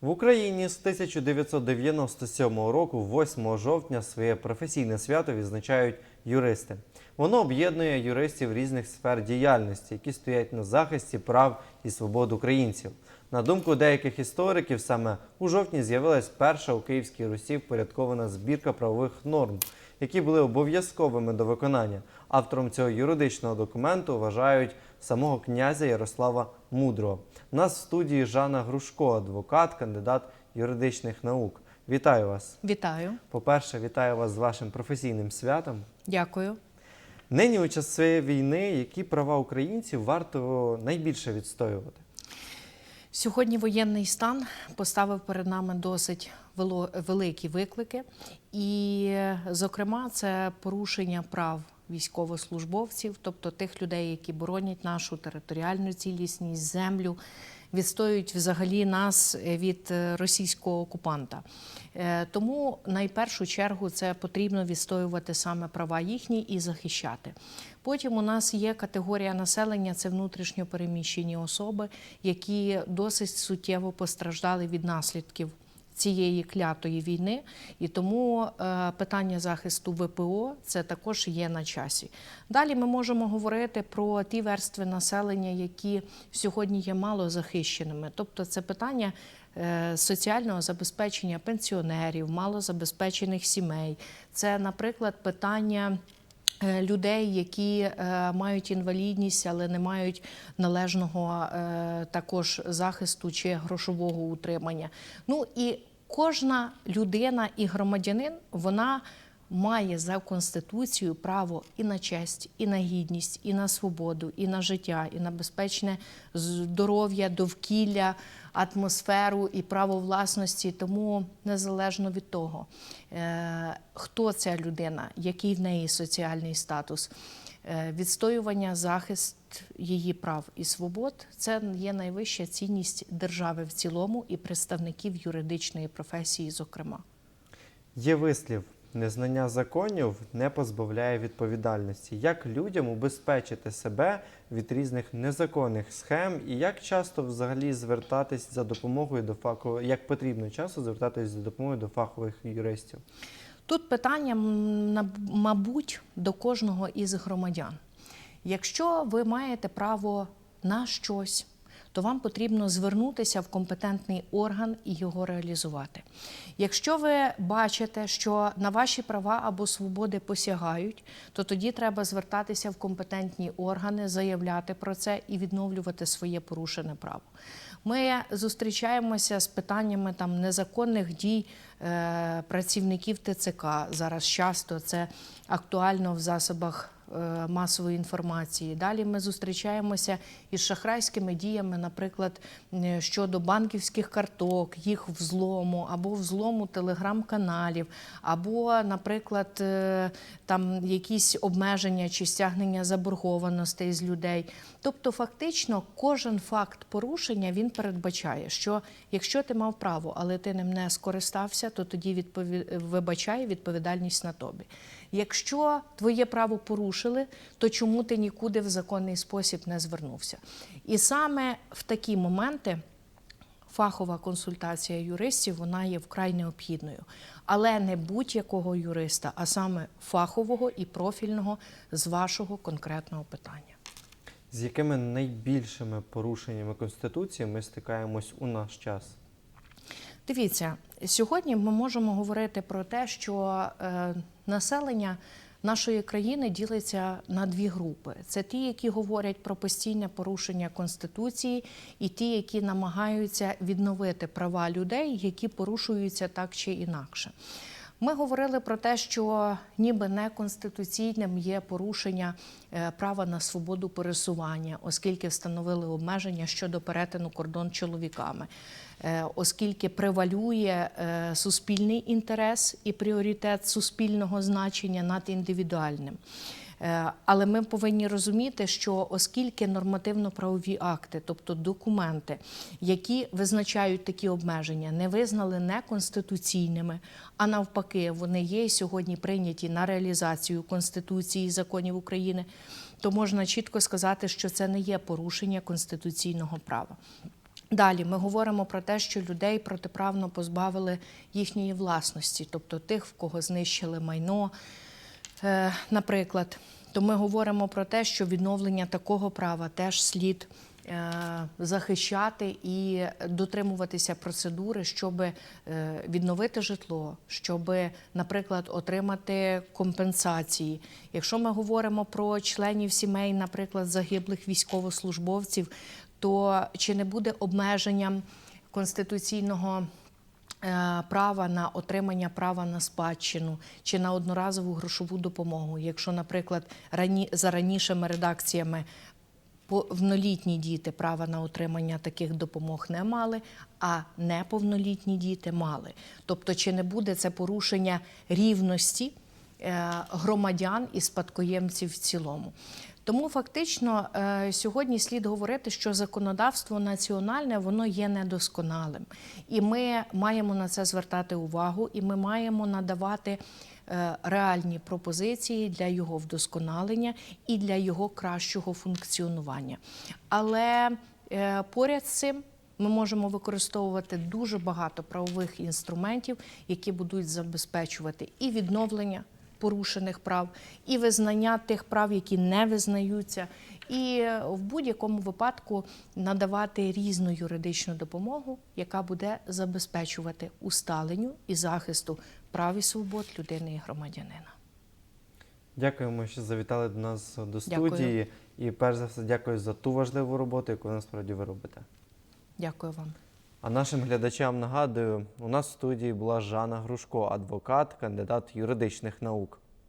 В Україні з 1997 року, 8 жовтня, своє професійне свято відзначають юристи. Воно об'єднує юристів різних сфер діяльності, які стоять на захисті прав і свобод українців. На думку деяких істориків, саме у жовтні з'явилась перша у Київській Русі впорядкована збірка правових норм, які були обов'язковими до виконання. Автором цього юридичного документу вважають самого князя Ярослава Мудрого. У нас в студії Жанна Грушко, адвокат, кандидат юридичних наук. Вітаю вас! Вітаю, По-перше, вітаю вас з вашим професійним святом. дякую. Нині у часи війни, які права українців варто найбільше відстоювати? Сьогодні воєнний стан поставив перед нами досить великі виклики, і, зокрема, це порушення прав військовослужбовців, тобто тих людей, які боронять нашу територіальну цілісність, землю, відстоюють взагалі нас від е, російського окупанта. Е, Тому найпершу чергу це потрібно відстоювати саме права їхні і захищати. Потім у нас є категорія населення це внутрішньо переміщені особи, які досить суттєво постраждали від наслідків цієї клятої війни, і тому е, питання захисту ВПО це також є на часі. Далі ми можемо говорити про ті верстви населення, які сьогодні є мало захищеними, тобто це питання. е, Соціального забезпечення пенсіонерів, малозабезпечених сімей, це, наприклад, питання е, людей, які мають інвалідність, але не мають належного також захисту чи грошового утримання. Ну і кожна людина і громадянин вона має за конституцією право і на честь, і на гідність, і на свободу, і на життя, і на безпечне здоров'я, довкілля, атмосферу і право власності. Тому незалежно від того, е, хто ця людина, який в неї соціальний статус. Е, Відстоювання, захист її прав і свобод це є найвища цінність держави в цілому і представників юридичної професії, зокрема. Є вислів: незнання законів не позбавляє відповідальності. Як людям убезпечити себе від різних незаконних схем, і як часто взагалі звертатись за допомогою до фахових, як потрібно часто звертатись за допомогою до фахових юристів? Тут питання, мабуть, до кожного із громадян. Якщо ви маєте право на щось, то вам потрібно звернутися в компетентний орган і його реалізувати. Якщо ви бачите, що на ваші права або свободи посягають, то тоді треба звертатися в компетентні органи, заявляти про це і відновлювати своє порушене право. Ми зустрічаємося з питаннями там незаконних дій е, працівників ТЦК. Зараз часто це актуально в засобах масової інформації. Далі ми зустрічаємося із шахрайськими діями, наприклад, е, щодо банківських карток, їх взлому або взлому телеграм-каналів, або, наприклад, е, там якісь обмеження чи стягнення заборгованостей з людей. Тобто, фактично, кожен факт порушення він передбачає, що якщо ти мав право, але ти ним не скористався, то тоді відпові... вибачає відповідальність на тобі. Якщо твоє право порушили, то чому ти нікуди в законний спосіб не звернувся? І саме в такі моменти фахова консультація юристів вона є вкрай необхідною, але не будь-якого юриста, а саме фахового і профільного з вашого конкретного питання. З якими найбільшими порушеннями Конституції ми стикаємось у наш час? Дивіться, сьогодні ми можемо говорити про те, що е, населення нашої країни ділиться на дві групи: це ті, які говорять про постійне порушення конституції, і ті, які намагаються відновити права людей, які порушуються так чи інакше. Ми говорили про те, що ніби неконституційним є порушення е, права на свободу пересування, оскільки встановили обмеження щодо перетину кордон чоловіками, Е, оскільки превалює е, суспільний інтерес і пріоритет суспільного значення над індивідуальним. Е, Але ми повинні розуміти, що оскільки нормативно-правові акти, тобто документи, які визначають такі обмеження, не визнали неконституційними, а навпаки, вони є сьогодні прийняті на реалізацію Конституції і законів України, то можна чітко сказати, що це не є порушення конституційного права. Далі ми говоримо про те, що людей протиправно позбавили їхньої власності, тобто тих, в кого знищили майно, наприклад. То ми говоримо про те, що відновлення такого права теж слід е, захищати і дотримуватися процедури, щоб е, відновити житло, щоб, наприклад, отримати компенсації. Якщо ми говоримо про членів сімей, наприклад, загиблих військовослужбовців, то чи не буде обмеженням конституційного е, права на отримання права на спадщину чи на одноразову грошову допомогу. Якщо, наприклад, рані, за ранішими редакціями повнолітні діти права на отримання таких допомог не мали, а неповнолітні діти мали. Тобто, чи не буде це порушення рівності е, громадян і спадкоємців в цілому? Тому фактично е, сьогодні слід говорити, що законодавство національне воно є недосконалим, і ми маємо на це звертати увагу, і ми маємо надавати е, реальні пропозиції для його вдосконалення і для його кращого функціонування. Але е, поряд з цим ми можемо використовувати дуже багато правових інструментів, які будуть забезпечувати і відновлення порушених прав, і визнання тих прав, які не визнаються, і е, в будь-якому випадку надавати різну юридичну допомогу, яка буде забезпечувати усталенню і захисту прав і свобод людини і громадянина. Дякуємо, що завітали до нас до Дякую. студії. І перш за все, дякую за ту важливу роботу, яку насправді ви робите. Дякую вам. А нашим глядачам нагадую, у нас в студії була Жанна Грушко, адвокат, кандидат юридичних наук.